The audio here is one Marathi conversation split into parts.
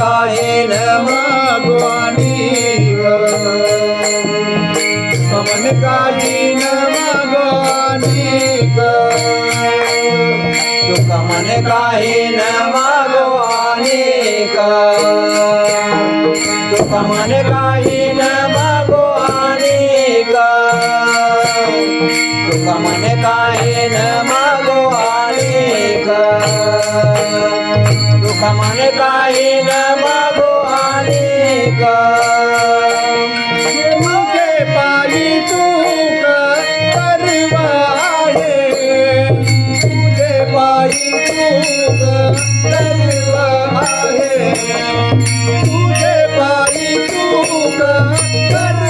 काही न मागवानी. ग मन काही न मागवानी ग. तुका मन काही न मागवानी तुका मन काही न मागवानी तुका मन काही न समन का मुझे पाई तू का मुझे पाई तू का परवाहे तू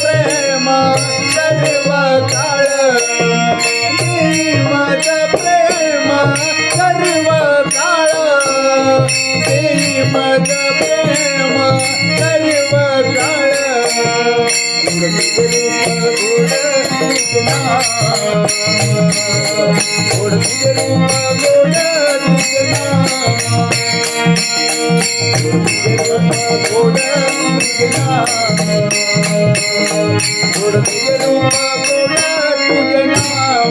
प्रेम सर्व काळ. देई प्रेम सर्व काळ. देई प्रेम सर्व काळ. गोड गोड. ગુણ ગુણ ગુણ